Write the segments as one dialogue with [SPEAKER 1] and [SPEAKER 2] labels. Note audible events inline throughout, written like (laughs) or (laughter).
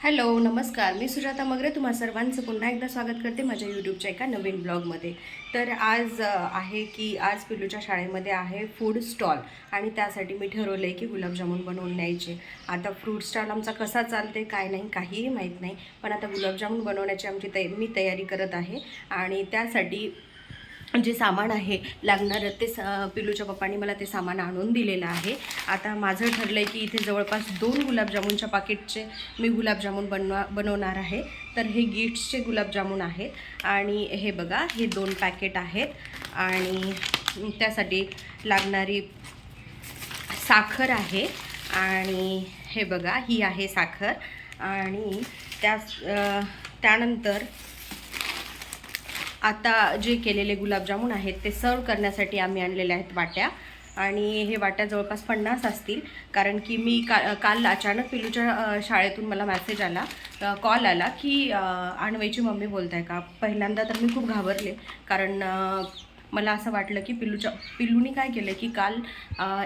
[SPEAKER 1] Hello नमस्कार. मी सुजाता मगरे. तुम्हा सर्वांचं पुन्हा एकदा स्वागत करते माझ्या यूट्यूबच्या एका नवीन ब्लॉगमध्ये. तर आज आहे की आज पिलूच्या शाळेमध्ये आहे फूड स्टॉल आणि त्यासाठी मी ठरवलं आहे की गुलाबजामुन बनवून न्यायचे. आता फ्रूट स्टॉल आमचा कसा चालते काय नाही काहीही माहीत नाही. पण आता गुलाबजामुन बनवण्याची आमची तय मी तयारी करत आहे. आणि त्यासाठी जे सामान आहे लागणारं ते स पिलूच्या पप्पांनी मला ते सामान आणून दिलेलं आहे. आता माझं ठरलं आहे की इथे जवळपास दोन गुलाबजामुनच्या पाकिटचे मी गुलाबजामुन बनवा बनवणार आहे. तर हे गिट्सचे गुलाबजामुन आहेत आणि हे बघा हे दोन पॅकेट आहेत आणि त्यासाठी लागणारी साखर आहे आणि हे बघा ही आहे साखर आणि त्या त्यानंतर आता जे केलेले गुलाबजामुन आहेत ते सर्व करण्यासाठी आम्ही आणलेल्या आहेत वाट्या. आणि हे वाट्या जवळपास पन्नास असतील. कारण की मी का काल अचानक पिलूच्या शाळेतून मला मॅसेज आला कॉल आला की अ, आणवायची मम्मी बोलत आहे का? पहिल्यांदा तर मी खूप घाबरले. कारण मला असं वाटलं की पिल्लूच्या पिल्लूनी काय केलं की काल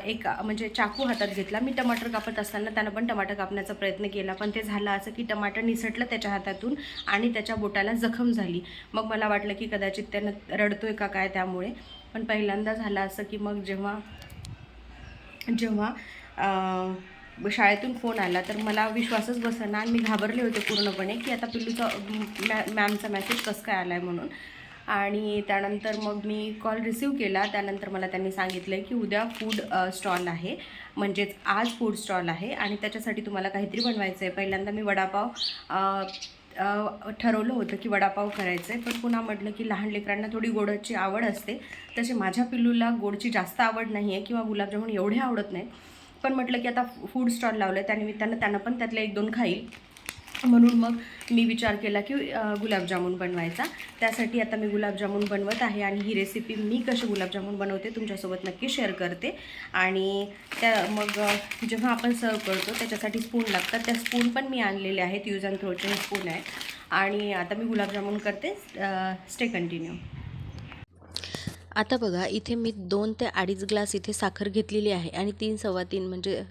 [SPEAKER 1] एक म्हणजे चाकू हातात घेतला. मी टमाटर कापत असताना त्यानं पण टमाटर कापण्याचा प्रयत्न केला. पण ते झालं असं की टमाटर निसटलं त्याच्या हातातून आणि त्याच्या बोटाला जखम झाली. मग मला वाटलं की कदाचित त्यानं रडतोय का काय त्यामुळे. पण पहिल्यांदा झालं असं की मग जेव्हा जेव्हा शाळेतून फोन आला तर मला विश्वासच बसेना आणि मी घाबरले होते पूर्णपणे की आता पिल्लूचा मॅ मॅमचा मेसेज कसं काय आला आहे म्हणून. आणि त्यानंतर मग मी कॉल रिसीव केला. त्यानंतर मला त्यांनी सांगितलं की उद्या फूड स्टॉल आहे. म्हणजेच आज फूड स्टॉल आहे आणि त्याच्यासाठी तुम्हाला काहीतरी बनवायचं आहे पहिल्यांदा मी वडापाव ठरवलं होतं की वडापाव करायचं आहे पण पुन्हा म्हटलं की लहान लेकरांना थोडी गोडाची आवड असते. तसे माझ्या पिल्लूला गोडची जास्त आवड नाही आहे किंवा गुलाबजामुन एवढे आवडत नाही पण म्हटलं की आता फूड स्टॉल लावलं आहे त्यानिमित्तानं त्यांना पण त्यातले एक दोन खाईल. म्हणून मग मी विचार केला की गुलाबजामून गुलाबजामुन बनवायचा. त्यासाठी आता मी गुलाबजामुन बनवत आहे आणि ही रेसिपी मी कशी गुलाबजामुन बनवते तुमच्यासोबत नक्की शेअर करते. आणि त्या मग जेव्हा आपण सर्व करतो त्याच्यासाठी स्पून लागतात. त्या स्पून पण मी आणलेले आहेत. यूज अँड थ्रोचे स्पून आहेत. आणि आता मी गुलाबजामुन करते. स्टे कंटिन्यू
[SPEAKER 2] आता बघा इथे मी दोन ते अडीच ग्लास इथे साखर घेतलेली आहे आणि तीन सव्वा तीन म्हणजे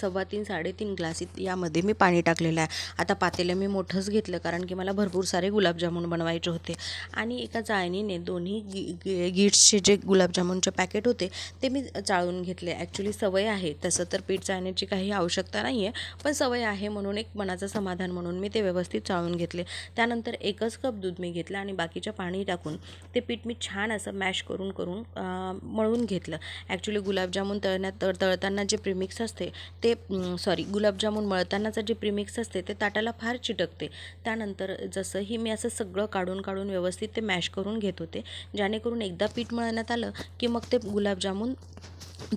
[SPEAKER 2] सव्वा तीन साडेतीन ग्लास यामध्ये मी पाणी टाकलेलं आहे. आता पातेलं मी मोठंच घेतलं कारण की मला भरपूर सारे गुलाबजामुन बनवायचे होते. आणि एका जाळणीने दोन्ही गी गिट्सचे जे गुलाबजामुनचे पॅकेट होते ते मी चाळून घेतले. ॲक्च्युली सवय आहे. तसं तर पीठ चाळण्याची काही आवश्यकता नाही आहे पण सवय आहे म्हणून एक मनाचं समाधान म्हणून मी ते व्यवस्थित चाळून घेतले. त्यानंतर एकच कप दूध मी घेतलं आणि बाकीचं पाणी टाकून ते पीठ मी छान असं मॅश करून करून मळून घेतलं. ॲक्च्युली गुलाबजामुन तळण्यात तळ तळताना जे प्रिमिक्स असते ते सॉरी गुलाबजामुन मळतानाचं जे प्रिमिक्स असते ते ताटाला फार चिटकते. त्यानंतर जसंही मी असं सगळं काढून काढून व्यवस्थित ते मॅश करून घेत होते जेणेकरून एकदा पीठ मळण्यात आलं की मग ते गुलाबजामुन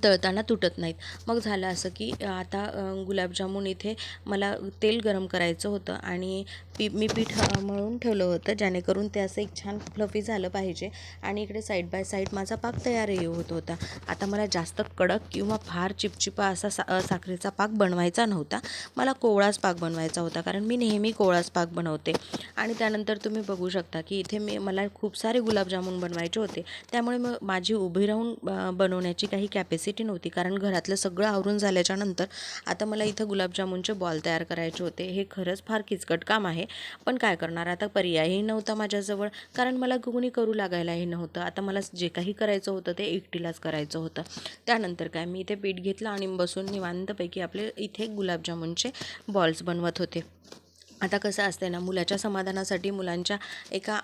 [SPEAKER 2] तळताना तुटत नाहीत. मग झालं असं की आता गुलाबजामुन इथे मला तेल गरम करायचं होतं आणि पी मी पीठ मळून ठेवलं होतं जेणेकरून ते असं एक छान फ्लफी झालं पाहिजे. आणि इकडे साईड बाय साईड माझा पाक तयारही होत होता. आता मला जास्त कडक किंवा फार चिपचिपा असा सा साखरेचा पाक बनवायचा नव्हता. मला कोवळाच पाक बनवायचा होता कारण मी नेहमी कोवळाच पाक बनवते. आणि त्यानंतर तुम्ही बघू शकता की इथे मी मला खूप सारे गुलाबजामुन बनवायचे होते. त्यामुळे मग माझी उभी राहून बनवण्याची काही कॅपॅसिटी नव्हती कारण घरातलं सगळं आवरून झाल्याच्यानंतर आता मला इथं गुलाबजामुनचे बॉल तयार करायचे होते. हे खरंच फार किचकट काम आहे. पण काय करणार? आता पर्यायही नव्हता माझ्याजवळ कारण मला घुगणी करू लागायलाही नव्हतं. आता मला जे काही करायचं होतं ते एकटीलाच करायचं होतं. त्यानंतर काय मी इथे पीठ घेतलं आणि बसून निवांतपैकी आपले इथे गुलाबजामुनचे बॉल्स बनवत होते. आता कसं असते ना मुलाच्या समाधानासाठी मुलांच्या एका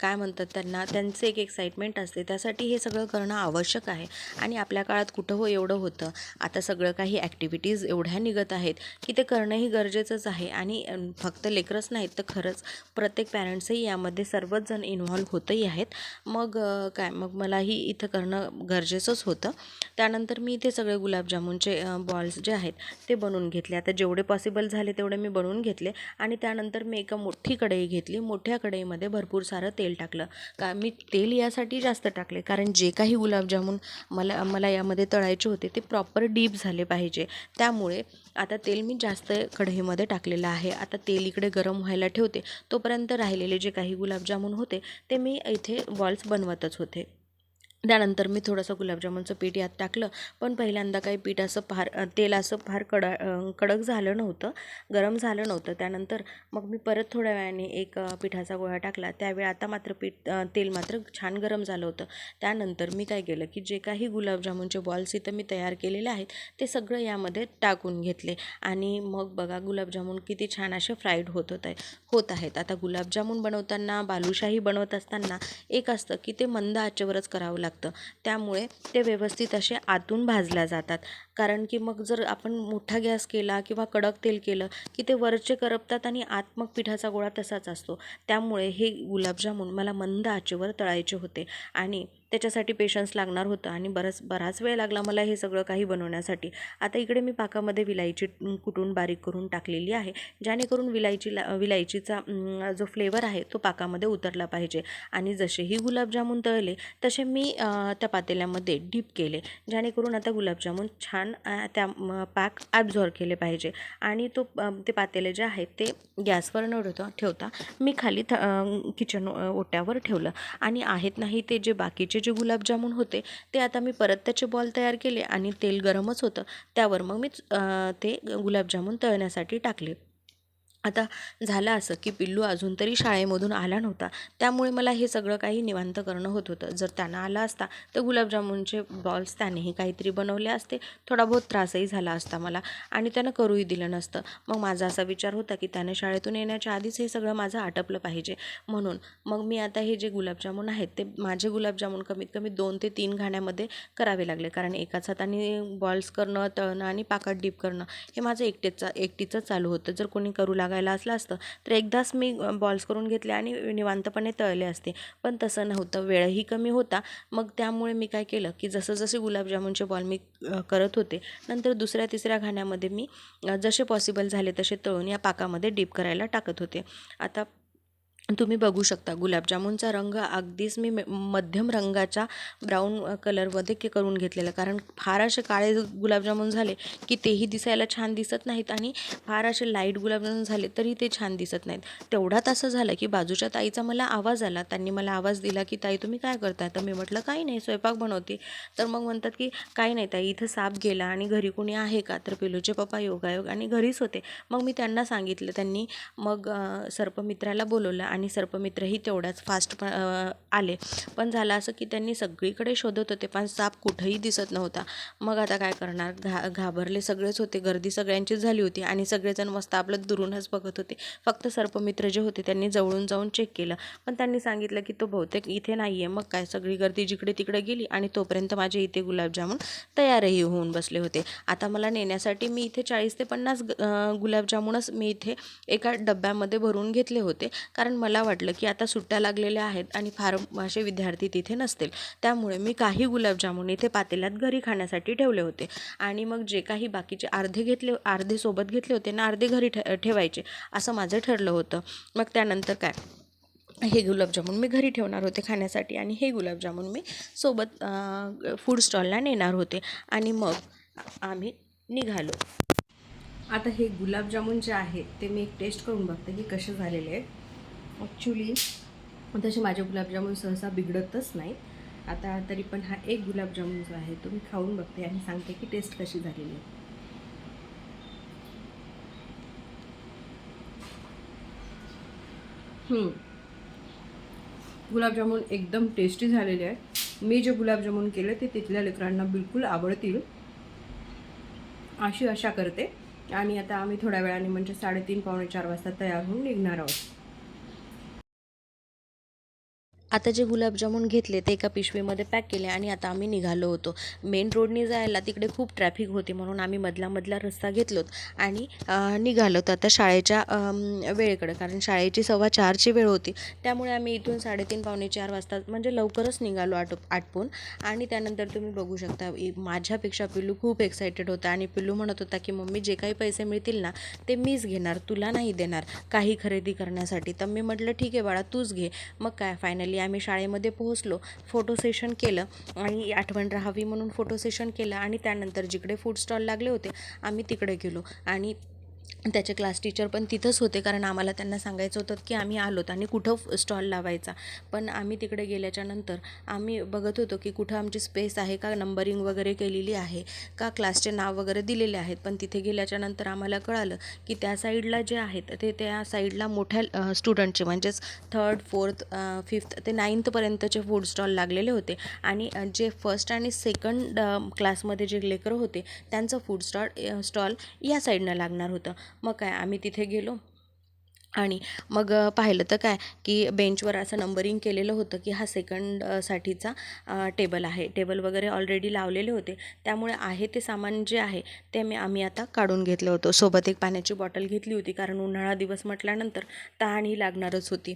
[SPEAKER 2] काय म्हणतात त्यांना त्यांचं एक एक्साइटमेंट असते. त्यासाठी हे सगळं करणं आवश्यक आहे. आणि आपल्या काळात कुठं हो एवढं होतं? आता सगळं काही ॲक्टिव्हिटीज एवढ्या निघत आहेत की ते करणंही गरजेचंच आहे. आणि फक्त लेकरच नाहीत तर खरंच प्रत्येक पॅरेंट्सही यामध्ये सर्वच जण इन्व्हॉल्व होतही आहेत. मग काय मग मलाही इथं करणं गरजेचंच होतं. त्यानंतर मी इथे सगळे गुलाबजामुनचे बॉल्स जे आहेत ते बनवून घेतले. आता जेवढे पॉसिबल झाले तेवढे मी बनवून घेतले आणि त्यानंतर मी एका मोठी कढई घेतली. मोठ्या कढईमध्ये भरपूर सारं तेल टाकलं. का मी तेल यासाठी जास्त टाकले. कारण जे काही गुलाबजामुन मला मला यामध्ये तळायचे होते ते प्रॉपर डीप झाले पाहिजे. त्यामुळे आता तेल मी जास्त कढईमध्ये टाकलेलं आहे. आता तेल इकडे गरम व्हायला ठेवते. तोपर्यंत राहिलेले जे काही गुलाबजामुन होते ते मी इथे बॉल्स बनवतच होते. त्यानंतर मी थोडंसं गुलाबजामुनचं पीठ यात टाकलं. पण पहिल्यांदा काही पीठ असं फार तेल असं फार कडा कडक झालं नव्हतं. गरम झालं नव्हतं. त्यानंतर मग मी परत थोड्या वेळाने एक पिठाचा गोळा टाकला. त्यावेळी आता मात्र पीठ तेल मात्र छान गरम झालं होतं. त्यानंतर मी काय केलं की जे काही गुलाबजामुनचे बॉल्स इथं मी तयार केलेले आहेत ते सगळं यामध्ये टाकून घेतले. आणि मग बघा गुलाबजामुन किती छान असे फ्राईड होत होत आहे होत आहेत. आता गुलाबजामुन बनवताना बालुशाही बनवत असताना एक असतं की ते मंद आचेवरच करावं लागतं. त्यामुळे ते व्यवस्थित असे आतून भाजल्या जातात. कारण की मग जर आपण मोठा गॅस केला किंवा कडक तेल केलं की ते वरचे करपतात आणि आत मग पिठाचा गोळा तसाच असतो. त्यामुळे हे गुलाबजामुन मला मंद आचेवर तळायचे होते. आणि त्याच्यासाठी पेशन्स लागणार होतं आणि बराच बराच वेळ लागला मला हे सगळं काही बनवण्यासाठी. आता इकडे मी पाकामध्ये विलायची कुटून बारीक करून टाकलेली आहे जेणेकरून विलायची ला विलायचीचा जो फ्लेवर आहे तो पाकामध्ये उतरला पाहिजे. आणि जसेही गुलाबजामून तळले तसे मी त्या पातेल्यामध्ये डीप केले जेणेकरून आता गुलाबजामून छान त्या पाक ॲब्झॉर्ब केले पाहिजे. आणि तो ते पातेले जे आहेत ते गॅसवर न ठेवता ठेवता मी खाली थ किचन ओट्यावर ठेवलं. आणि आहेत नाही ते जे बाकीचे जे गुलाबजामुन होते ते आता मी परत त्याचे बॉल तयार केले आणि तेल गरमच होतं. त्यावर मग मी ते गुलाबजामुन तळण्यासाठी टाकले. आता झालं असं की पिल्लू अजून तरी शाळेमधून आला नव्हता. त्यामुळे मला हे सगळं काही निवांत करणं होत होतं. जर त्यांना आला असता तर गुलाबजामुनचे बॉल्स त्यानेही काहीतरी बनवले असते. थोडा बहुत त्रासही झाला असता मला आणि त्यानं करूही दिलं नसतं. मग माझा असा विचार होता की त्याने शाळेतून येण्याच्या आधीच हे सगळं माझं आटपलं पाहिजे. म्हणून मग मी आता हे जे गुलाबजामुन आहेत ते माझे गुलाबजामुन कमीत कमी दोन ते तीन घाण्यामध्ये करावे लागले. कारण एकाच हाताने बॉल्स करणं तळणं आणि पाकात डीप करणं हे माझं एकटेचं एकटीचं चालू होतं. जर कोणी करू लागायला असलं असतं तर एकदाच मी बॉल्स करून घेतले आणि निवांतपणे तळले असते. पण तसं नव्हतं वेळही कमी होता. मग त्यामुळे मी काय केलं की जसं जसे गुलाबजामुनचे बॉल मी करत होते नंतर दुसऱ्या तिसऱ्या घाण्यामध्ये मी जसे पॉसिबल झाले तसे तळून या पाकामध्ये डीप करायला टाकत होते. आता तुम्ही बघू शकता गुलाबजामुनचा रंग अगदीच मी मे- मध्यम रंगाच्या ब्राऊन कलरमध्ये के करून घेतलेला. कारण फार असे काळे गुलाबजामुन झाले की तेही दिसायला छान दिसत नाहीत आणि फार असे लाइट गुलाबजामुन झाले तरी ते छान दिसत नाहीत. तेवढ्यात असं झालं की बाजूच्या ताईचा मला आवाज आला. त्यांनी मला आवाज दिला की ताई तुम्ही काय करताय? तर मी म्हटलं काही नाही स्वयंपाक बनवते. तर मग म्हणतात की काही नाही ताई इथं साप गेला आणि घरी कोणी आहे का? तर पिलूचे पप्पा योगायोग आणि घरीच होते. मग मी त्यांना सांगितलं. त्यांनी मग सर्पमित्राला बोलवलं आणि सर्पमित्रही तेवढ्याच फास्ट प आले. पण झालं असं की त्यांनी सगळीकडे शोधत होते पण साप कुठंही दिसत नव्हता. मग आता काय करणार? घा घाबरले सगळेच होते. गर्दी सगळ्यांचीच झाली होती आणि सगळेजण मस्त आपलं दुरूनच बघत होते. फक्त सर्पमित्र जे होते त्यांनी जवळून जाऊन चेक केलं. पण त्यांनी सांगितलं की तो बहुतेक इथे नाही आहे मग काय? सगळी गर्दी जिकडे तिकडे गेली आणि तोपर्यंत माझे इथे गुलाबजामुन तयारही होऊन बसले होते. आता मला नेण्यासाठी मी इथे चाळीस ते पन्नास गुलाबजामुनच मी इथे एका डब्यामध्ये भरून घेतले होते. कारण मला वाटलं की आता सुट्ट्या लागलेल्या आहेत आणि फार असे विद्यार्थी तिथे नसतील. त्यामुळे मी काही गुलाबजामुन इथे पातेल्यात घरी खाण्यासाठी ठेवले होते. आणि मग जे काही बाकीचे अर्धे घेतले अर्धे सोबत घेतले होते ना अर्धे घरी ठे ठेवायचे असं माझं ठरलं होतं. मग त्यानंतर काय? हे गुलाबजामुन मी घरी ठेवणार होते खाण्यासाठी आणि हे गुलाबजामुन मी सोबत फूड स्टॉलला नेणार होते. आणि मग आम्ही निघालो.
[SPEAKER 1] आता हे गुलाबजामुन जे आहेत ते मी एक टेस्ट करून बघते की कसे झालेले आहेत. ॲक्च्युली तसे माझे गुलाबजामुन सहसा बिघडतच नाही. आता तरी पण हा एक गुलाबजामुन जो आहे तो मी खाऊन बघते आणि सांगते की टेस्ट कशी झालेली आहे. गुलाबजामुन एकदम टेस्टी झालेले आहे मी जे गुलाबजामुन केले ते तिथल्या लेकरांना बिलकुल आवडतील. अशी आशा करते. आणि आता आम्ही थोड्या वेळाने म्हणजे साडेतीन पावणे चार वाजता तयार होऊन निघणार आहोत.
[SPEAKER 2] आता जे गुलाबजामून घेतले ते एका पिशवीमध्ये पॅक केले आणि आता आम्ही निघालो होतो. मेन रोडनी जायला तिकडे खूप ट्रॅफिक होती म्हणून आम्ही मधला मधला रस्ता घेतलोत आणि निघालो तर आता शाळेच्या वेळेकडे कारण शाळेची सव्वा चारची वेळ होती. त्यामुळे आम्ही इथून साडेतीन पावणे चार वाजता म्हणजे लवकरच निघालो आटो आटपून. आणि त्यानंतर तुम्ही बघू शकता माझ्यापेक्षा पिल्लू खूप एक्सायटेड होता आणि पिल्लू म्हणत होता की मम्मी जे काही पैसे मिळतील ना ते मीच घेणार तुला नाही देणार काही खरेदी करण्यासाठी. तर मी म्हटलं ठीक आहे बाळा तूच घे. मग काय फायनली आम्ही शाळेमध्ये पोहोचलो फोटो सेशन केलं आणि आठवण राहावी म्हणून फोटो सेशन केलं आणि त्यानंतर जिकडे फूड स्टॉल लागले होते आम्ही तिकडे गेलो आणि त्याचे क्लास टीचर पण तिथंच होते कारण आम्हाला त्यांना सांगायचं होतं की आम्ही आलोत आणि कुठं स्टॉल लावायचा. पण आम्ही तिकडे गेल्याच्यानंतर आम्ही बघत होतो की कुठं आमची स्पेस आहे का नंबरिंग वगैरे केलेली आहे का क्लासचे नाव वगैरे दिलेले आहेत. पण तिथे गेल्याच्यानंतर आम्हाला कळालं की त्या साईडला जे आहेत ते त्या साईडला मोठ्या स्टुडंटचे म्हणजेच थर्ड फोर्थ फिफ्थ ते नाईन्थपर्यंतचे फूड स्टॉल लागलेले होते. आणि जे फर्स्ट आणि सेकंड क्लासमध्ये जे लेकरं होते त्यांचं फूड स्टॉल स्टॉल या साईडनं लागणार होतं. मग काय आम्ही तिथे गेलो. आणि मग पाहिलं तर काय की बेंचवर असं नंबरिंग केलेलं होतं की हा सेकंड साठीचा टेबल आहे. टेबल वगैरे ऑलरेडी लावलेले होते. त्यामुळे आहे ते सामान जे आहे ते मी आम्ही आता काढून घेतलं होतं. सोबत एक पाण्याची बॉटल घेतली होती कारण उन्हाळा दिवस म्हटल्यानंतर तहान ही लागणारच होती.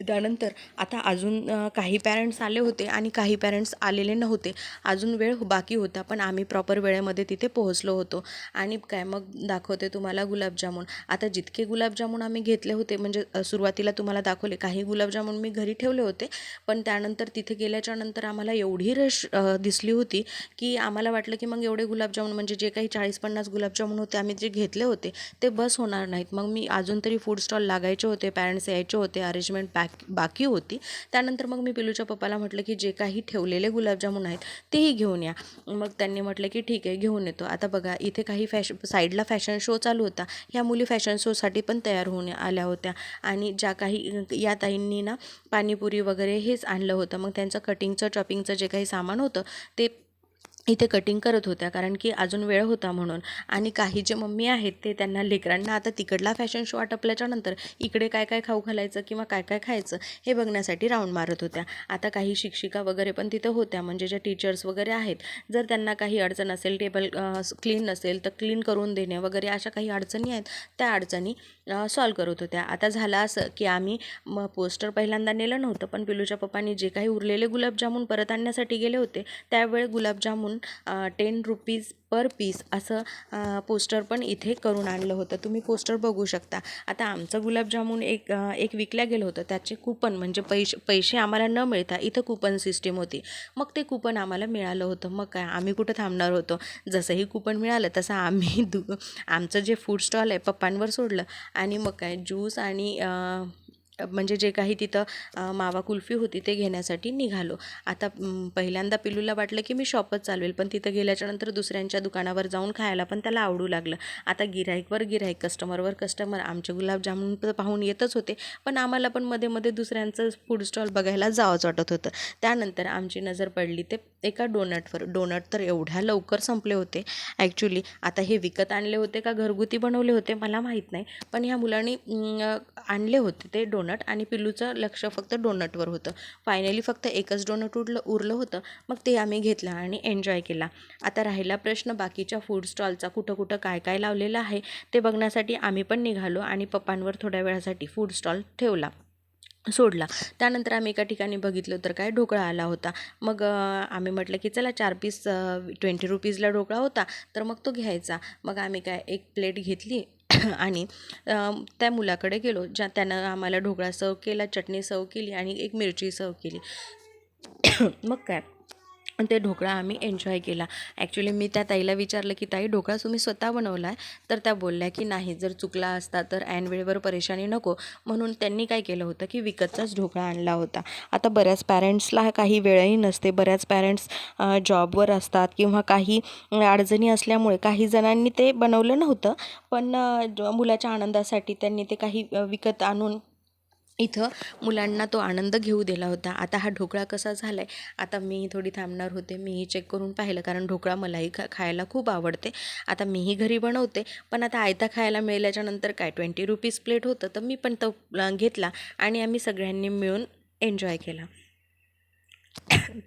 [SPEAKER 2] त्यानंतर आता अजून काही पॅरेंट्स आले होते आणि काही पॅरेंट्स आलेले नव्हते. अजून वेळ बाकी होता पण आम्ही प्रॉपर वेळेमध्ये तिथे पोहोचलो होतो. आणि काय मग दाखवते तुम्हाला गुलाबजामुन. आता जितके गुलाबजामुन आम्ही घेतले होते म्हणजे सुरुवातीला तुम्हाला दाखवले काही गुलाबजामुन मी घरी ठेवले होते पण त्यानंतर तिथे गेल्याच्यानंतर आम्हाला एवढी रश दिसली होती की आम्हाला वाटलं की मग एवढे गुलाबजामुन म्हणजे जे काही चाळीस पन्नास गुलाबजामुन होते आम्ही जे घेतले होते ते बस होणार नाहीत. मग मी अजून तरी फूड स्टॉल लागायचे होते पॅरेंट्स यायचे होते अरेंजमेंट पॅक बॅक बाकी होती. त्यानंतर मग मी पिलूच्या पप्पाला म्हटलं की जे काही ठेवलेले गुलाबजामुन आहेत तेही घेऊन या. मग त्यांनी म्हटलं की ठीक आहे घेऊन येतो. आता बघा इथे काही फॅश साईडला फॅशन शो चालू होता. ह्या मुली फॅशन शोसाठी पण तयार होऊन आल्या होत्या. आणि ज्या काही या ताईंनी ना पाणीपुरी वगैरे हेच आणलं होतं. मग त्यांचं कटिंगचं चॉपिंगचं जे काही सामान होतं ते इथे कटिंग करत होत्या कारण की अजून वेळ होता म्हणून. आणि काही जे मम्मी आहेत ते त्यांना लेकरांना आता तिकडला फॅशन शो आटपल्याच्या नंतर इकडे काय काय खाऊ घालायचं किंवा काय काय खायचं हे बघण्यासाठी राऊंड मारत होत्या. आता काही शिक्षिका वगैरे पण तिथं होत्या म्हणजे ज्या टीचर्स वगैरे आहेत जर त्यांना काही अडचण असेल टेबल क्लीन नसेल तर क्लीन करून देणे वगैरे अशा काही अडचणी आहेत त्या अडचणी सॉल्व करत होत्या. आता झालं असं की आम्ही मग पोस्टर पहिल्यांदा नेलं नव्हतं पण पिलूच्या पप्पांनी जे काही उरलेले गुलाबजामून परत आणण्यासाठी गेले होते त्यावेळी gulab jamun ten rupees per piece असं पोस्टर पण इथे करून आणलं होतं. तुम्ही पोस्टर बघू शकता. आता आमचं गुलाबजामुन एक एक विकल्या गेलं होतं. त्याचे कुपन म्हणजे पैसे पैसे आम्हाला न मिळता इथं कुपन सिस्टीम होती. मग ते कुपन आम्हाला मिळालं होतं. मग काय आम्ही कुठं थांबणार होतो? जसंही कुपन मिळालं तसं आम्ही दु आमचं जे फूड स्टॉल आहे पप्पांवर सोडलं. आणि मग काय ज्यूस आणि म्हणजे जे काही तिथं मावा कुल्फी होती ते घेण्यासाठी निघालो. आता पहिल्यांदा पिलूला वाटलं की मी शॉपच चालवेल पण तिथं गेल्याच्यानंतर दुसऱ्यांच्या दुकानावर जाऊन खायला पण त्याला आवडू लागलं. आता गिराईकवर गिराईक कस्टमरवर कस्टमर आमचे गुलाबजामुन पाहून येतच होते पण आम्हाला पण मध्ये मध्ये दुसऱ्यांचं फूड स्टॉल बघायला जावंच वाटत होतं. त्यानंतर आमची नजर पडली ते एका डोनटवर? डोनट तर एवढ्या लवकर संपले होते. ॲक्च्युली आता हे विकत आणले होते का घरगुती बनवले होते मला माहीत नाही. पण ह्या मुलांनी आणले होते ते डोनट आणि पिल्लूचं लक्ष फक्त डोनटवर होतं. फायनली फक्त एकच डोनट उरलं उरलं होतं. मग ते आम्ही घेतलं आणि एन्जॉय केला. आता राहिला प्रश्न बाकीच्या फूड स्टॉलचा कुठं कुठं काय काय लावलेलं आहे ते बघण्यासाठी आम्ही पण निघालो आणि पप्पांवर थोड्या वेळासाठी फूड स्टॉल ठेवला. सोडला. त्यानंतर आम्ही एका ठिकाणी बघितलं तर काय ढोकळा आला होता. मग आम्ही म्हटलं की चला चार पीस ट्वेंटी रुपीजला ढोकळा होता. तर मग तो घ्यायचा. मग आम्ही काय एक प्लेट घेतली (clears throat) आणि त्या मुलाकडे गेलो. ज्या त्यानं आम्हाला ढोकळा सर्व केला चटणी सर्व केली आणि एक मिरची सर्व केली. (clears throat) मग काय ते ढोकळा आम्ही एन्जॉय केला. ॲक्च्युली मी त्या ताईला विचारलं की ताई ढोकळा तुम्ही स्वतः बनवला आहे तर त्या बोलल्या की नाही जर चुकला असता तर ऐन वेळेवर परेशानी नको. म्हणून त्यांनी काय केलं होतं की विकतचाच ढोकळा आणला होता. आता बऱ्याच पॅरेंट्सला काही वेळही नसते. बऱ्याच पॅरेंट्स जॉबवर असतात किंवा काही अडचणी असल्यामुळे काही जणांनी ते बनवलं नव्हतं. पण ज- मुलाच्या आनंदासाठी त्यांनी ते काही विकत आणून इथं मुलांना तो आनंद घेऊ दिला होता. आता हा ढोकळा कसा झाला आहे आता मी थोडी थांबणार होते. मीही चेक करून पाहिलं कारण ढोकळा मलाही खा खायला खूप आवडते. आता मीही घरी बनवते. पण आता आयता खायला मिळाल्याच्यानंतर काय ट्वेंटी रुपीज प्लेट होतं तर मी पण तो घेतला आणि आम्ही सगळ्यांनी मिळून एन्जॉय केला.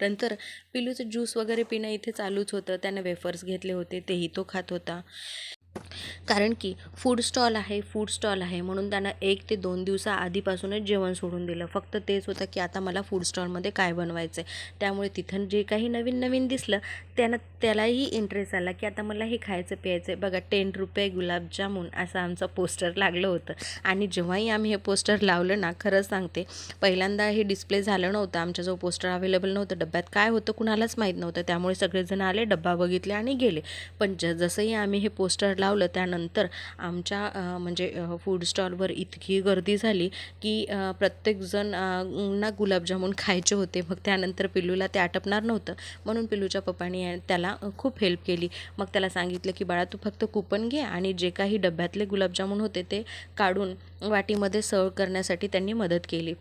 [SPEAKER 2] नंतर पिलूचं ज्यूस वगैरे पिणं इथे चालूच होतं. त्यानं वेफर्स घेतले होते. तेही तो खात होता. कारण की फूड स्टॉल आहे फूड स्टॉल आहे. म्हणून त्यांना एक ते दोन दिवसा आधीपासूनच जेवण सोडून दिलं. फक्त तेच होतं की आता मला फूड स्टॉलमध्ये काय बनवायचं आहे त्यामुळे तिथं जे काही नवीन नवीन दिसलं त्यानं त्यालाही इंटरेस्ट आला की आता मला हे खायचं प्यायचं आहे बघा टेन रुपये गुलाबजामून असं आमचं पोस्टर लागलं होतं. आणि जेव्हाही आम्ही हे पोस्टर लावलं ना खरंच सांगते पहिल्यांदा हे डिस्प्ले झालं नव्हतं. आमच्याजवळ पोस्टर अवेलेबल नव्हतं. डब्यात काय होतं कुणालाच माहीत नव्हतं. त्यामुळे सगळेजण आले डब्बा बघितले आणि गेले. पण ज जसंही आम्ही हे पोस्टर लावलं. त्यानंतर आमच्या म्हणजे फूड स्टॉलवर इतकी गर्दी झाली की प्रत्येकजण ना गुलाबजामुन खायचे होते. मग त्यानंतर पिल्लूला ते आटपणार नव्हतं. म्हणून पिल्लूच्या पप्पानी त्याला खूप हेल्प केली. मग त्याला सांगितलं की बाळा तू फक्त कुपन घे आणि जे काही डब्यातले गुलाबजामुन होते ते काढून वाटीमध्ये सर्व करण्यासाठी त्यांनी मदत केली.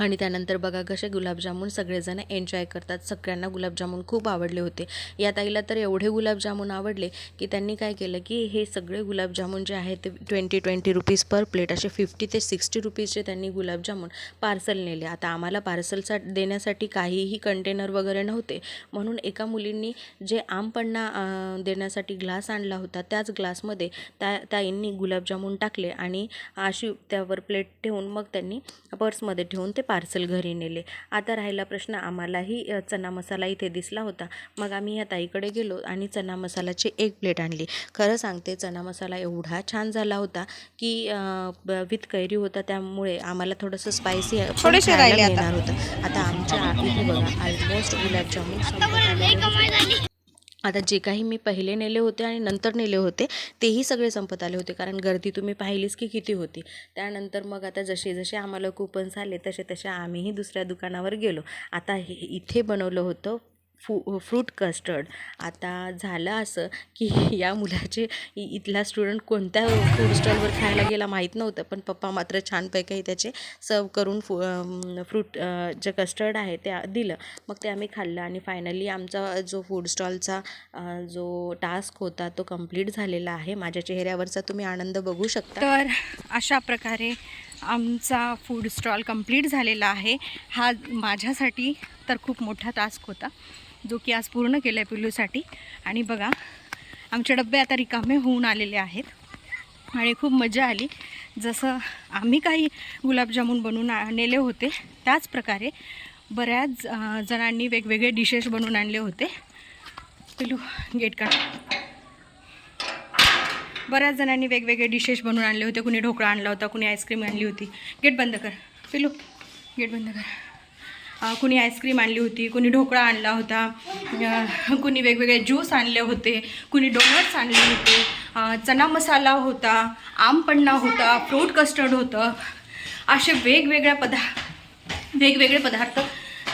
[SPEAKER 2] आणि त्यानंतर बघा कसे गुलाबजामुन सगळेजण एन्जॉय करतात. सगळ्यांना गुलाबजामुन खूप आवडले होते. या ताईला तर एवढे गुलाबजामून आवडले की त्यांनी काय केलं की हे सगळे गुलाबजामुन जे आहेत ते twenty twenty rupees per plate असे फिफ्टी ते सिक्स्टी रुपीजचे त्यांनी गुलाबजामुन पार्सल नेले. आता आम्हाला पार्सलचा देण्यासाठी काहीही कंटेनर वगैरे नव्हते. म्हणून एका मुलींनी जे आमपण्णा देण्यासाठी ग्लास आणला होता त्याच ग्लासमध्ये त्या ताईंनी गुलाबजामून टाकले आणि अशी त्यावर प्लेट ठेवून मग त्यांनी पर्समध्ये ठेवून ते पार्सल घरी नेले आता राहिला प्रश्न आम्हालाही चना मसाला इथे दिसला होता मग आम्ही या ताईकडे गेलो आणि चना मसाल्याची एक प्लेट आणली खरं सांगते चना मसाला एवढा छान झाला होता की विथ कैरी होता त्यामुळे आम्हाला थोडंसं स्पायसी
[SPEAKER 1] थोडेसे राहिले आता.
[SPEAKER 2] येणार होतं आता आमच्या इथे बघा ऑलमोस्ट गुलाबजामुन. आता जे काही मी पहिले नेले होते आणि नंतर नेले होते तेही सगळे संपत आले होते. कारण गर्दी तुम्ही पाहिलीच की किती होती. त्यानंतर मग आता जसे जसे आम्हाला कुपन्स आले तसे तसे आम्हीही दुसऱ्या दुकानावर गेलो. आता हे इथे बनवलं होतं फू फ्रूट कस्टर्ड. आता झालं असं की (laughs) या मुलाचे इथला स्टुडंट कोणत्या फूड स्टॉलवर खायला गेला माहीत नव्हतं. पण पप्पा मात्र छानपैकी त्याचे सर्व करून फू फ्रूट जे कस्टर्ड आहे ते दिलं. मग ते आम्ही खाल्लं आणि फायनली आमचा जो फूड स्टॉलचा जो टास्क होता तो कंप्लीट झालेला आहे. माझ्या चेहऱ्यावरचा तुम्ही आनंद बघू शकता.
[SPEAKER 1] तर अशा प्रकारे आमचा फूड स्टॉल कंप्लीट झालेला आहे. हा माझ्यासाठी तर खूप मोठा टास्क होता. जो की आज पूर्ण केला आहे पिल्लूसाठी. आणि बघा आमचे डबे आता रिकामे होऊन आलेले आहेत. आणि खूप मजा आली. जसं आम्ही काही गुलाबजामून बनवून आ- नेले होते त्याच प्रकारे बऱ्याच जणांनी वेगवेगळे डिशेस बनवून आणले होते. पिल्लू गेट काढ. बऱ्याच जणांनी वेगवेगळे डिशेस बनवून आणले होते. कुणी ढोकळा आणला होता कुणी आईस्क्रीम आणली होती. गेट बंद कर. पिलू गेट बंद कर. कुणी आईस्क्रीम आणली होती कुणी ढोकळा आणला होता कुणी वेगवेगळे ज्यूस आणले होते कुणी डोनट्स आणले होते चना मसाला होता आमपन्ना होता फ्रूट कस्टर्ड होतं असे वेगवेगळ्या पदा वेगवेगळे पदार्थ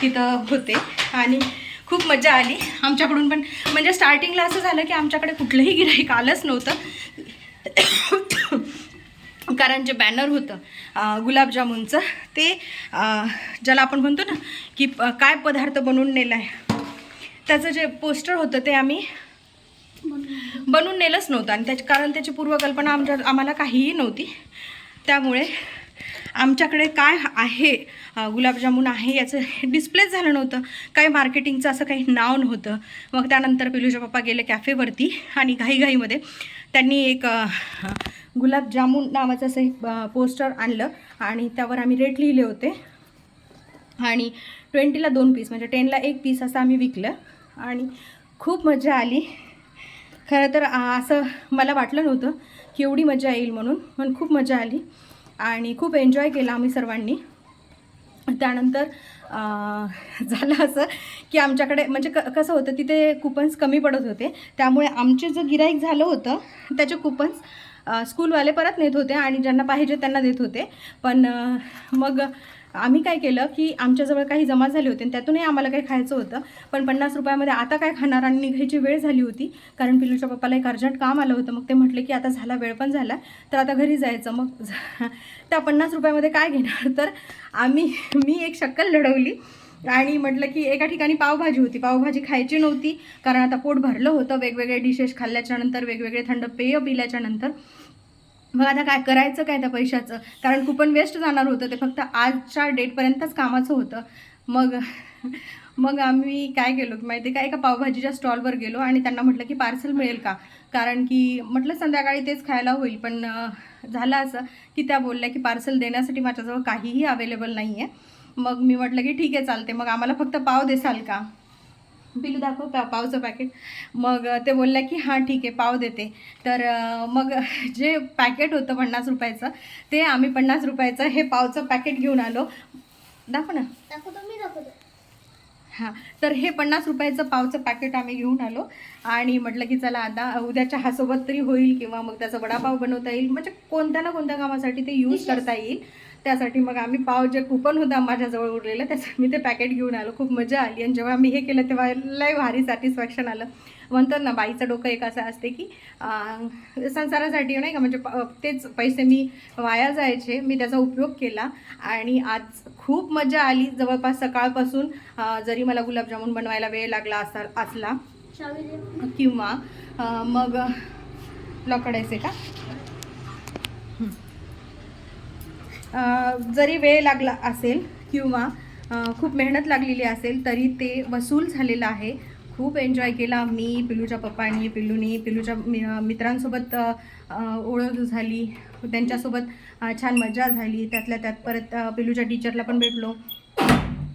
[SPEAKER 1] तिथं होते आणि खूप मजा आली. आमच्याकडून पण म्हणजे स्टार्टिंगला असं झालं की आमच्याकडे कुठलंही गिराईक आलंच नव्हतं. कारण जे बॅनर होतं गुलाबजामुनचं ते ज्याला आपण म्हणतो ना की प- काय पदार्थ बनवून नेला आहे त्याचं जे पोस्टर होतं ते आम्ही बनवून नेलंच नव्हतं आणि त्याच्या कारण त्याची पूर्वकल्पना आमच्या आम्हाला काहीही नव्हती. त्यामुळे आमच्याकडे काय आहे गुलाबजामुन आहे याचं डिस्प्लेच झालं नव्हतं. काही मार्केटिंगचं असं काही नाव नव्हतं. मग त्यानंतर पिलूच्या पप्पा गेले कॅफेवरती आणि घाईघाईमध्ये त्यांनी एक गुलाबजामुन नावाचं असं एक पोस्टर आणलं आणि त्यावर आम्ही रेट लिहिले होते. आणि ट्वेंटीला दोन पीस म्हणजे टेनला एक पीस असं आम्ही विकलं. आणि खूप मजा आली. खरं तर असं मला वाटलं नव्हतं की एवढी मजा येईल म्हणून पण खूप मजा आली. आणि खूप एन्जॉय केला आम्ही सर्वांनी. त्यानंतर झालं असं की आमच्याकडे म्हणजे क कसं होतं तिथे कुपन्स कमी पडत होते. त्यामुळे आमचे जे गिराईक झालं होतं त्याचे कुपन्स स्कूलवाले परत नेत होते आणि ज्यांना पाहिजे त्यांना देत होते. पण मग आम्ही काय केलं की आमच्याजवळ काही जमा झाले होते आणि त्यातूनही आम्हाला काही खायचं होतं. पण पन्नास रुपयामध्ये आता काय खाणार आणि निघायची वेळ झाली होती. कारण पिल्लूच्या पप्पाला एक अर्जंट काम आलं होतं. मग ते म्हटले की आता झाला वेळ पण झाला. तर आता घरी जायचं. मग (laughs) त्या पन्नास रुपयामध्ये काय घेणार? तर आम्ही मी एक शक्कल लढवली. आणि म्हटलं की एका ठिकाणी पावभाजी होती. पावभाजी खायची नव्हती. कारण आता पोट भरलं होतं. वेगवेगळे डिशेस खाल्ल्याच्या नंतर वेगवेगळे थंड पेय पिल्याच्या नंतर. मग आता काय करायचं काय त्या पैशाचं? कारण कुपन वेस्ट जाणार होतं. ते फक्त आजच्या डेटपर्यंतच कामाचं होतं. मग मग आम्ही काय केलो? माहिती आहे का? एका पावभाजीच्या स्टॉलवर गेलो आणि त्यांना म्हटलं की पार्सल मिळेल का? कारण की म्हटलं संध्याकाळी तेच खायला होईल. पण झालं असं की त्या बोलल्या की पार्सल देण्यासाठी माझ्याजवळ काहीही अवेलेबल नाही आहे मग मी म्हटलं की ठीक आहे चालते मग आम्हाला फक्त पाव देसाल का बिलू दाखव पा पावचं पॅकेट मग ते बोलल्या की हां ठीक आहे पाव देते. तर मग (laughs) जे पॅकेट होतं पन्नास रुपयाचं ते आम्ही पन्नास रुपयाचं हे पावचं पॅकेट घेऊन आलो. दाखव ना. हां. तर हे पन्नास रुपयाचं पावचं पॅकेट आम्ही घेऊन आलो. आणि म्हटलं की चला आता उद्या चहासोबत तरी होईल किंवा मग त्याचा वडापाव बनवता येईल. म्हणजे कोणत्या ना कोणत्या कामासाठी ते यूज करता येईल. त्यासाठी मग आम्ही पाव जे कुपन होता माझ्याजवळ उरलेलं त्याचं मी ते पॅकेट घेऊन आलो. खूप मजा आली. आणि जेव्हा मी हे केलं तेव्हा लय भारी सॅटिस्फॅक्शन आलं. म्हणतात ना बाईचं डोकं एक असं असते की संसारासाठी नाही का म्हणजे तेच पैसे मी वाया जायचे मी त्याचा उपयोग केला. आणि आज खूप मजा आली. जवळपास सकाळपासून जरी मला गुलाबजामुन बनवायला वेळ लागला असा असला किंवा मग लकडायचे का? जरी वेळ लागला असेल किंवा खूप मेहनत लागलेली असेल तरी ते वसूल झालेलं आहे. खूप एन्जॉय केला मी पिलूच्या पप्पांनी पिल्लूनी पिलूच्या मि- मित्रांसोबत ओळख झाली त्यांच्यासोबत छान मजा झाली. त्यातल्या त्यात परत पिलूच्या टीचरला पण भेटलो.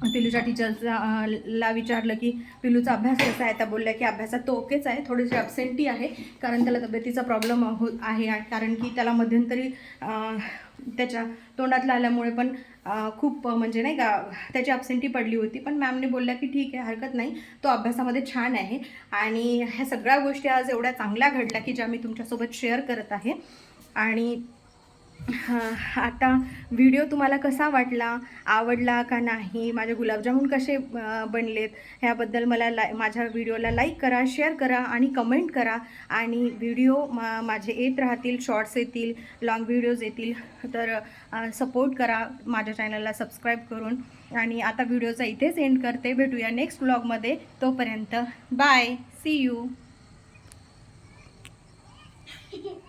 [SPEAKER 1] पिलूच्या टीचरला ला विचारलं की पिलूचा अभ्यास कसा आहे? त्या बोलल्या की अभ्यासात तो ओकेच आहे थोडीशी अबसेंटी आहे कारण त्याला तब्येतीचा प्रॉब्लेम हो आहे कारण की त्याला मध्यंतरी त्याच्या तोंडातला आल्यामुळे पण खूप म्हणजे नाही का त्याची अबसेंटी पडली होती. पण मॅमने बोलल्या की ठीक आहे हरकत नाही. तो अभ्यासामध्ये छान आहे. आणि ह्या सगळ्या गोष्टी आज एवढ्या चांगल्या घडल्या की ज्या मी तुमच्यासोबत शेअर करत आहे. आणि आता व्हिडिओ तुम्हाला कसा वाटला? आवडला का नाही? माझे गुलाबजामुन कसे बनलेत? ह्याबद्दल मला ला माझ्या व्हिडिओला लाईक करा शेअर करा आणि कमेंट करा. आणि व्हिडिओ मा माझे येत राहतील शॉर्ट्स येतील लाँग व्हिडिओज येतील तर सपोर्ट करा माझ्या चॅनलला सबस्क्राईब करून. आणि आता व्हिडिओचा इथेच एंड करते. भेटूया नेक्स्ट ब्लॉगमध्ये तोपर्यंत बाय. C you. (laughs)